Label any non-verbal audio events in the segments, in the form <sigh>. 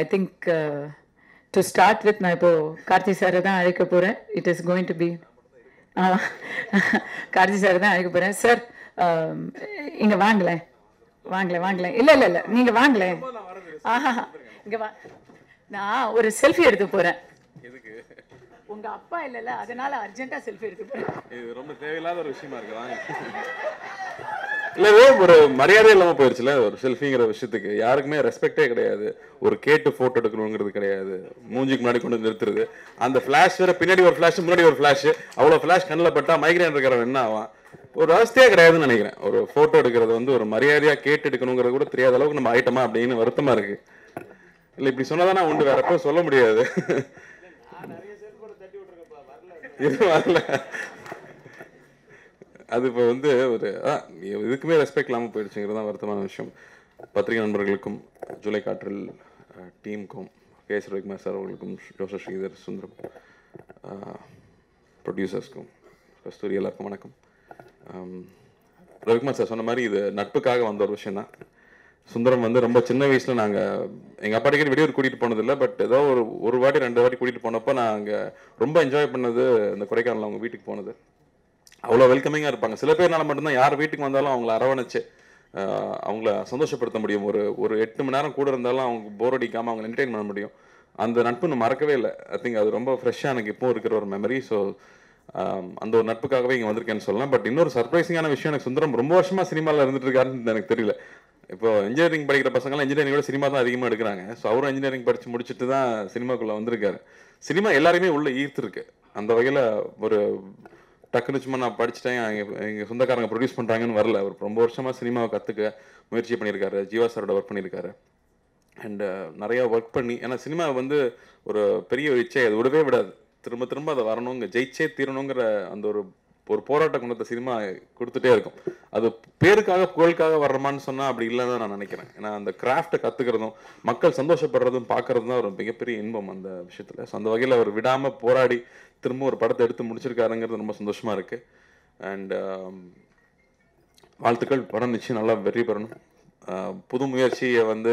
I think to start with நான் இப்போ கார்த்தி சாரை தான் அழைக்க போகிறேன் it is going to be Karthi சாரை தான் அழைக்க போகிறேன் சார் இங்கே வாங்களேன் வாங்களேன் வாங்களேன் இல்லை இல்லை இல்லை. நீங்கள் வாங்களேன் ஆஹா இங்கே வா. நான் ஒரு செல்ஃபி எடுத்து போகிறேன் எதுக்கு? உங்க அப்பா இல்லைல்ல அதனால அர்ஜென்ட்டா செல்ஃபி எடுத்து போறேன். இது ரொம்ப தேவையில்லாத ஒரு விஷயமா இருக்கு. வாங்க. இல்ல ஒரு மரியாதை இல்லாம போயிருச்சுல ஒரு செல்ஃபிங்கிற விஷயத்துக்கு. யாருக்குமே ரெஸ்பெக்டே கிடையாது. ஒரு கேட்டு போட்டோ எடுக்கணுங்கிறது கிடையாது. மூஞ்சிக்கு முன்னாடி கொண்டு வந்து நிறுத்துறது. அந்த ஃபிளாஷ் வேற பின்னாடி ஒரு ஃபிளாஷ் முன்னாடி ஒரு ஃபிளாஷ் அவ்வளவு ஃபிளாஷ் கண்ணில் பட்டா மைக்ரேன் இருக்கிறவன் என்ன ஆவான்? ஒரு அவஸ்தையே கிடையாதுன்னு நினைக்கிறேன். ஒரு போட்டோ எடுக்கிறது வந்து ஒரு மரியாதையா கேட்டு எடுக்கணுங்கிறது கூட தெரியாத அளவுக்கு நம்ம ஐட்டமா அப்படின்னு வருத்தமா இருக்கு. இல்ல இப்படி சொன்னாதானே உண்டு. வேற எப்பவும் சொல்ல முடியாது. இது வரல. அது இப்போ வந்து ஒரு ஆ, இதுக்குமே ரெஸ்பெக்ட் இல்லாமல் போயிடுச்சுங்கிறது தான் வருத்தமான விஷயம். பத்திரிகை நண்பர்களுக்கும் ஜூலை காற்றில் டீமுக்கும் கே எஸ் ரவிக்குமார் சார் அவர்களுக்கும் ஜோசப் ஸ்ரீதர் சுந்தரம் ப்ரொடியூசர்ஸ்க்கும் கஸ்தூரி எல்லாருக்கும் வணக்கம். ரவிக்குமார் சார் சொன்ன மாதிரி இது நட்புக்காக வந்த ஒரு விஷயம் தான் சுந்தரம் வந்து ரொம்ப சின்ன வயசில் நாங்கள் எங்கள் அப்பா அடிக்கடி வெளியூர் கூட்டிகிட்டு போனதில்லை பட் ஏதோ ஒரு ஒரு வாட்டி ரெண்டு வாட்டி கூட்டிகிட்டு போனப்போ நான் அங்கே ரொம்ப என்ஜாய் பண்ணது இந்த கொடைக்கானல் அவங்க வீட்டுக்கு போனது. அவ்வளோ வெல்கமிங்காக இருப்பாங்க. சில பேர்னால மட்டும்தான் யார் வீட்டுக்கு வந்தாலும் அவங்கள அரவணைச்சு அவங்கள சந்தோஷப்படுத்த முடியும். ஒரு ஒரு எட்டு மணி நேரம் கூட இருந்தாலும் அவங்க போர் அடிக்காமல் அவங்க என்டர்டைன் பண்ண முடியும். அந்த நட்பு நான் மறக்கவே இல்லை. ஐ திங்க் அது ரொம்ப ஃப்ரெஷ்ஷாக எனக்கு இப்போ இருக்கிற ஒரு மெமரி ஸோ அந்த ஒரு நட்புக்காகவே இங்கே வந்திருக்கேன்னு சொல்லலாம். பட் இன்னொரு சர்ப்ரைசிங்கான விஷயம் எனக்கு சுந்தரம் ரொம்ப வருஷமாக சினிமாவில் இருந்துட்டு இருக்காருன்னு எனக்கு தெரியல. இப்போ இன்ஜினியரிங் படிக்கிற பசங்களாம் இன்ஜினியரிங்கோட சினிமா தான் அதிகமாக எடுக்கிறாங்க. ஸோ அவரும் இன்ஜினியரிங் படித்து முடிச்சுட்டு தான் சினிமாக்குள்ளே வந்திருக்காரு. சினிமா எல்லாருமே உள்ளே ஈர்த்திருக்கு. அந்த வகையில் ஒரு டக்குனு சும்மா நான் படிச்சுட்டேன் எங்கள் எங்கள் சொந்தக்காரங்க ப்ரொடியூஸ் பண்ணுறாங்கன்னு வரல. அவர் ரொம்ப வருஷமாக சினிமாவை கற்றுக்க முயற்சி பண்ணியிருக்காரு. ஜீவா சாரோட ஒர்க் பண்ணியிருக்காரு. அண்ட் நிறையா ஒர்க் பண்ணி ஏன்னா சினிமா வந்து ஒரு பெரிய ஒரு இச்சை அது விடவே விடாது. திரும்ப திரும்ப அதை வரணுங்க ஜெயிச்சே தீரணுங்கிற அந்த ஒரு ஒரு போராட்ட குணத்தை சினிமா கொடுத்துட்டே இருக்கும். அது பேருக்காக புகழுக்காக வர்றமான்னு சொன்னால் அப்படி இல்லைன்னு தான் நான் நினைக்கிறேன். ஏன்னா அந்த கிராஃப்ட்டை கற்றுக்கிறதும் மக்கள் சந்தோஷப்படுறதும் பார்க்கறதும் தான் ஒரு மிகப்பெரிய இன்பம் அந்த விஷயத்தில். ஸோ அந்த வகையில் அவர் விடாமல் போராடி திரும்ப ஒரு படத்தை எடுத்து முடிச்சிருக்காருங்கிறது ரொம்ப சந்தோஷமா இருக்கு. அண்ட் um, வாழ்த்துக்கள். படம் நிச்சயம் நல்லா வெற்றி பெறணும். புது முயற்சியை வந்து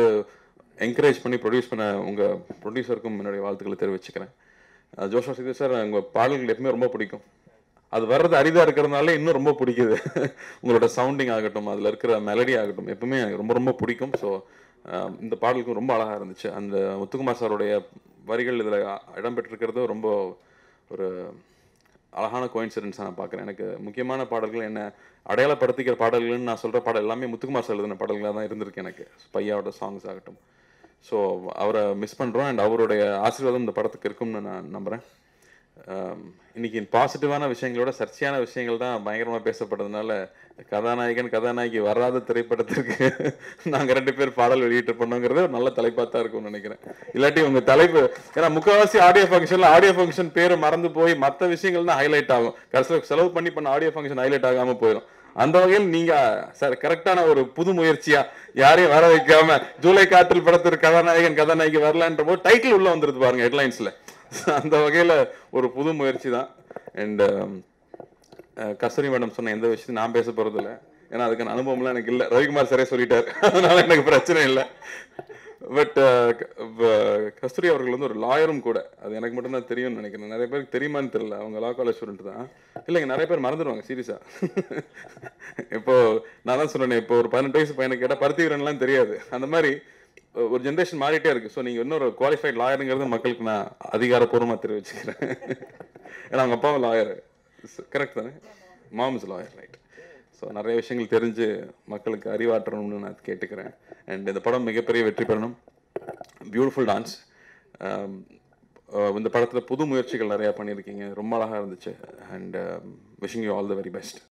என்கரேஜ் பண்ணி ப்ரொடியூஸ் பண்ண உங்கள் ப்ரொடியூசருக்கும் என்னுடைய வாழ்த்துக்களை தெரிவிச்சுக்கிறேன். ஜோஷா சிதே சார் உங்கள் பாடல்கள் எப்பவுமே ரொம்ப பிடிக்கும். அது வர்றது அரிதாக இருக்கிறதுனால இன்னும் ரொம்ப பிடிக்குது. <laughs> உங்களோட சவுண்டிங் ஆகட்டும் அதில் இருக்கிற மெலடி ஆகட்டும் எப்பவுமே எனக்கு ரொம்ப ரொம்ப பிடிக்கும். ஸோ இந்த பாடலுக்கும் ரொம்ப அழகாக இருந்துச்சு. அந்த முத்துக்குமார் சாருடைய வரிகள் இதில் இடம்பெற்றிருக்கிறது ரொம்ப ஒரு அழகான கோயின்சிடென்ஸாக நான் பார்க்குறேன். எனக்கு முக்கியமான பாடல்கள் என்ன அடையாளப்படுத்திக்கிற பாடல்கள்னு நான் சொல்கிற பாடல் எல்லாமே முத்துக்குமார் சார் எழுதின பாடல்களாக தான் இருந்திருக்கு எனக்கு. பையாவோட சாங்ஸ் ஆகட்டும். ஸோ அவரை மிஸ் பண்ணுறோம் அண்ட் அவருடைய ஆசீர்வாதம் இந்த படத்துக்கு இருக்கும்னு நான் நம்புகிறேன் இன்னைக்கு பாசிட்டிவான விஷயங்களோட சர்ச்சையான விஷயங்கள் தான் பயங்கரமாக பேசப்பட்டதுனால கதாநாயகன் கதாநாயகி வராத திரைப்படத்திற்கு <laughs> நாங்கள் ரெண்டு பேர் பாடல் வெளியிட்டு பண்ணோங்கிறது ஒரு நல்ல தலைப்பாக தான் இருக்கும்னு நினைக்கிறேன். இல்லாட்டி உங்க தலைப்பு ஏன்னா முக்கால்வாசி ஆடியோ ஃபங்க்ஷனில் ஆடியோ ஃபங்க்ஷன் பேர் மறந்து போய் மற்ற விஷயங்கள் தான் ஹைலைட் ஆகும். கடைசியில் செலவு பண்ணி பண்ண ஆடியோ ஃபங்க்ஷன் ஹைலைட் ஆகாமல் போயிடும் அந்த வகையில் நீங்க சார் கரெக்டான ஒரு புது முயற்சியா யாரையும் வர வைக்காம ஜூலை காற்றில் படத்திற்கு கதாநாயகன் கதாநாயகி வரலான்ற போது டைட்டில் உள்ள வந்துருது பாருங்க ஹெட்லைன்ஸ்ல <laughs> அந்த வகையில் ஒரு புது முயற்சி தான் um, அண்ட் கஸ்தூரி மேடம் சொன்ன எந்த விஷயத்தையும் நான் பேச போகிறதில்ல இல்லை ஏன்னா அதுக்கான அனுபவம்லாம் எனக்கு இல்லை. ரவிக்குமார் சரே சொல்லிட்டார். <laughs> அதனால எனக்கு பிரச்சனை இல்லை. பட் கஸ்தூரி அவர்கள் வந்து ஒரு லாயரும் கூட. அது எனக்கு மட்டும்தான் தெரியும்னு நினைக்கிறேன். நிறைய பேருக்கு தெரியுமான்னு தெரியல. அவங்க லா காலேஜ் ஸ்டூடெண்ட் தான். இல்லைங்க நிறைய பேர் மறந்துடுவாங்க சீரியஸாக <laughs> இப்போ நான் தான் சொன்னேன் இப்போ ஒரு பதினெட்டு வயசு பையனை கேட்டால் பருத்தி வீரன்லாம் தெரியாது. அந்த மாதிரி ஒரு ஜென்ரேஷன் மாறிட்டே இருக்கு. ஸோ நீங்கள் இன்னொரு குவாலிஃபைட் லாயருங்கிறது மக்களுக்கு நான் அதிகாரப்பூர்வமாக தெரிவிச்சுக்கிறேன். <laughs> ஏன்னா அவங்க அப்பாவும் லாயர் கரெக்ட் தானே? மாம்ஸ் லாயர் ரைட் ஸோ நிறைய விஷயங்கள் தெரிஞ்சு மக்களுக்கு அறிவாற்றணும்னு நான் கேட்டுக்கிறேன். அண்ட் இந்த படம் மிகப்பெரிய வெற்றி பெறணும். பியூட்டிஃபுல் டான்ஸ் um, uh, இந்த படத்தில் புது முயற்சிகள் நிறையா பண்ணியிருக்கீங்க. ரொம்ப அழகாக இருந்துச்சு. And wishing you all the very best